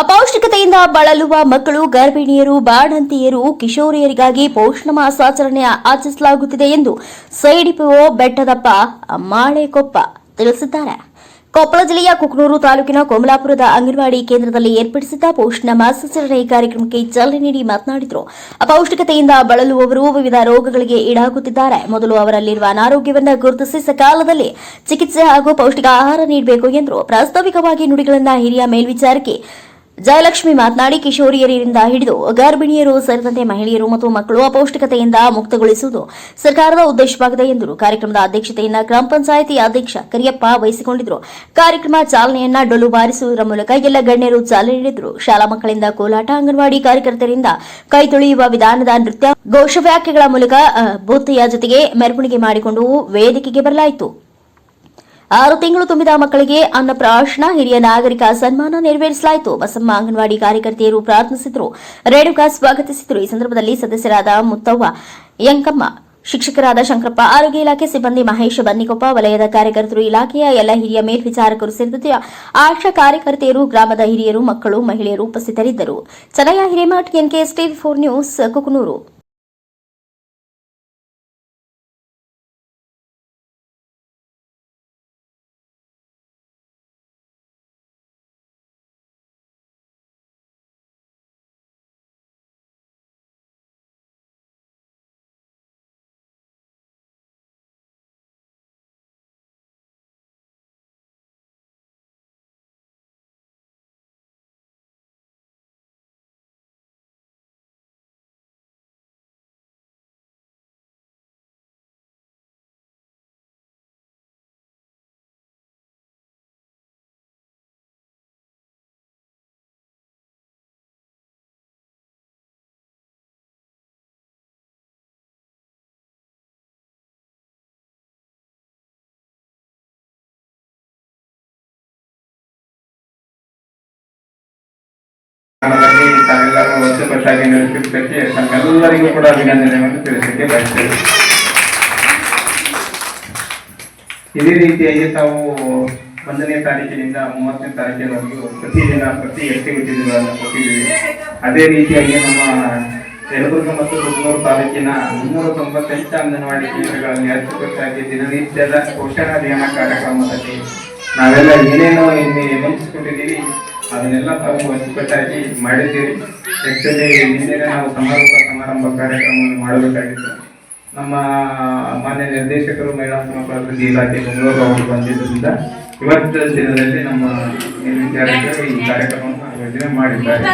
ಅಪೌಷ್ಟಿಕತೆಯಿಂದ ಬಳಲುವ ಮಕ್ಕಳು, ಗರ್ಭಿಣಿಯರು, ಬಾಣಂತಿಯರು, ಕಿಶೋರಿಯರಿಗಾಗಿ ಪೋಷಣ ಮಾಸಾಚರಣೆ ಆಚರಿಸಲಾಗುತ್ತಿದೆ ಎಂದು ಸೈಡಿಪಿಒ ಬೆಟ್ಟದಪ್ಪ ಮಾಳೆಕೊಪ್ಪ ತಿಳಿಸಿದ್ದಾರೆ. ಕೊಪ್ಪಳ ಜಿಲ್ಲೆಯ ಕುಕನೂರು ತಾಲೂಕಿನ ಕೋಮಲಾಪುರದ ಅಂಗನವಾಡಿ ಕೇಂದ್ರದಲ್ಲಿ ಏರ್ಪಡಿಸಿದ್ದ ಪೋಷಣ ಮಾಸಾಚರಣೆ ಕಾರ್ಯಕ್ರಮಕ್ಕೆ ಚಾಲನೆ ನೀಡಿ ಮಾತನಾಡಿದರು. ಅಪೌಷ್ಟಿಕತೆಯಿಂದ ಬಳಲುವವರು ವಿವಿಧ ರೋಗಗಳಿಗೆ ಈಡಾಗುತ್ತಿದ್ದಾರೆ. ಮೊದಲು ಅವರಲ್ಲಿರುವ ಅನಾರೋಗ್ಯವನ್ನು ಗುರುತಿಸಿ ಸಕಾಲದಲ್ಲಿ ಚಿಕಿತ್ಸೆ ಹಾಗೂ ಪೌಷ್ಟಿಕ ಆಹಾರ ನೀಡಬೇಕು ಎಂದರು ಪ್ರಾಸ್ತಾವಿಕವಾಗಿ ನುಡಿಗಳನ್ನು ಹಿರಿಯ ಮೇಲ್ವಿಚಾರಕಿ ಜಯಲಕ್ಷ್ಮಿ ಮಾತನಾಡಿ ಕಿಶೋರಿಯರಿಂದ ಹಿಡಿದು ಗರ್ಭಿಣಿಯರು ಸೇರಿದಂತೆ ಮಹಿಳೆಯರು ಮತ್ತು ಮಕ್ಕಳು ಅಪೌಷ್ಟಿಕತೆಯಿಂದ ಮುಕ್ತಗೊಳಿಸುವುದು ಸರ್ಕಾರದ ಉದ್ದೇಶವಾಗಿದೆ ಎಂದರು ಕಾರ್ಯಕ್ರಮದ ಅಧ್ಯಕ್ಷತೆಯನ್ನ ಗ್ರಾಮ ಪಂಚಾಯಿತಿ ಅಧ್ಯಕ್ಷ ಕರಿಯಪ್ಪ ವಹಿಸಿಕೊಂಡಿದ್ದರು. ಕಾರ್ಯಕ್ರಮ ಚಾಲನೆಯನ್ನ ಡೊಲು ಬಾರಿಸುವುದರ ಮೂಲಕ ಎಲ್ಲ ಗಣ್ಯರು ಚಾಲನೆ ನೀಡಿದರು. ಶಾಲಾ ಮಕ್ಕಳಿಂದ ಕೋಲಾಟ, ಅಂಗನವಾಡಿ ಕಾರ್ಯಕರ್ತರಿಂದ ಕೈ ತೊಳೆಯುವ ವಿಧಾನದ ನೃತ್ಯ ಘೋಷವಾಕ್ಯಗಳ ಮೂಲಕ ಬೂತೆಯ ಜೊತೆಗೆ ಮೆರವಣಿಗೆ ಮಾಡಿಕೊಂಡು ವೇದಿಕೆಗೆ ಬರಲಾಯಿತು. ಆರು ತಿಂಗಳು ತುಂಬಿದ ಮಕ್ಕಳಿಗೆ ಅನ್ನಪ್ರಾಶನ ಹಿರಿಯ ನಾಗರಿಕ ಸನ್ಮಾನ ನೆರವೇರಿಸಲಾಯಿತು. ಬಸಮ್ಮ ಅಂಗನವಾಡಿ ಕಾರ್ಯಕರ್ತೆಯರು ಪ್ರಾರ್ಥಿಸಿದರು. ರೇಣುಕಾ ಸ್ವಾಗತಿಸಿದರು. ಈ ಸಂದರ್ಭದಲ್ಲಿ ಸದಸ್ಯರಾದ ಮುತ್ತವ್ವ ಯಂಕಮ್ಮ, ಶಿಕ್ಷಕರಾದ ಶಂಕರಪ್ಪ, ಆರೋಗ್ಯ ಇಲಾಖೆ ಸಿಬ್ಬಂದಿ ಮಹೇಶ್ ಬನ್ನಿಕೊಪ್ಪ, ವಲಯದ ಕಾರ್ಯಕರ್ತರು ಇಲಾಖೆಯ ಎಲ್ಲ ಹಿರಿಯ ಮೇಲ್ವಿಚಾರಕರು ಸೇರಿದಂತೆ ಆಶಾ ಕಾರ್ಯಕರ್ತೆಯರು, ಗ್ರಾಮದ ಹಿರಿಯರು, ಮಕ್ಕಳು, ಮಹಿಳೆಯರು ಉಪಸ್ಥಿತರಿದ್ದರು. Channayya Hiremath, NKS TV four news, Kukanur. ತಾವೆಲ್ಲರೂ ಅಚ್ಚುಕಟ್ಟಾಗಿ ನಡೆಸಿದ್ದಕ್ಕೆ ತಮ್ಮೆಲ್ಲರಿಗೂ ಕೂಡ ಅಭಿನಂದನೆಯನ್ನು ತಿಳಿಸಲಿಕ್ಕೆ ಬಯಸ್ತೇವೆ. ಇದೇ ರೀತಿಯಾಗಿ ತಾವು ಒಂದನೇ ತಾರೀಕಿನಿಂದ ಮೂವತ್ತನೇ ತಾರೀಕಿನವರೆಗೂ ಪ್ರತಿದಿನ, ಪ್ರತಿ ಆಕ್ಟಿವಿಟೀಸ್ಗಳನ್ನು ಕೊಟ್ಟಿದ್ದೀವಿ. ಅದೇ ರೀತಿಯಾಗಿ ನಮ್ಮ ಯಲಬುರ್ಗ ಮತ್ತು ಕುಗ್ನೂರು ತಾಲೂಕಿನ ಮುನ್ನೂರ ತೊಂಬತ್ತೆಂಟು ಅಂಗನವಾಡಿ ಕೇಂದ್ರಗಳಲ್ಲಿ ಅಚ್ಚುಕಟ್ಟಾಗಿ ದಿನನಿತ್ಯದ ಪೋಷಣಾಭಿಯಾನ ಕಾರ್ಯಕ್ರಮದಲ್ಲಿ ನಾವೆಲ್ಲ ಏನೇನೋ ಇಲ್ಲಿ ಮಂಚಿಸ್ಕೊಂಡಿದ್ದೀವಿ ಅದನ್ನೆಲ್ಲ ತಾವು ಅಚ್ಚುಕಟ್ಟಾಗಿ ಮಾಡಿದ್ದೀರಿ. ಆಕ್ಚುಲಿ ನಿನ್ನೆ ನಾವು ಸಮಾರೋಪ ಸಮಾರಂಭ ಕಾರ್ಯಕ್ರಮವನ್ನು ಮಾಡಬೇಕಾಗಿತ್ತು. ನಮ್ಮ ಮಾನ್ಯ ನಿರ್ದೇಶಕರು, ಮಹಿಳಾ ಅಭಿವೃದ್ಧಿ ಇಲಾಖೆ ಬೆಂಗಳೂರು ಅವರು ಬಂದಿದ್ದರಿಂದ ಇವತ್ತಿನ ದಿನದಲ್ಲಿ ನಮ್ಮ ಮೇಲ್ವಿಚಾರಕರು ಈ ಕಾರ್ಯಕ್ರಮವನ್ನು ಆಯೋಜನೆ ಮಾಡಿದ್ದಾರೆ.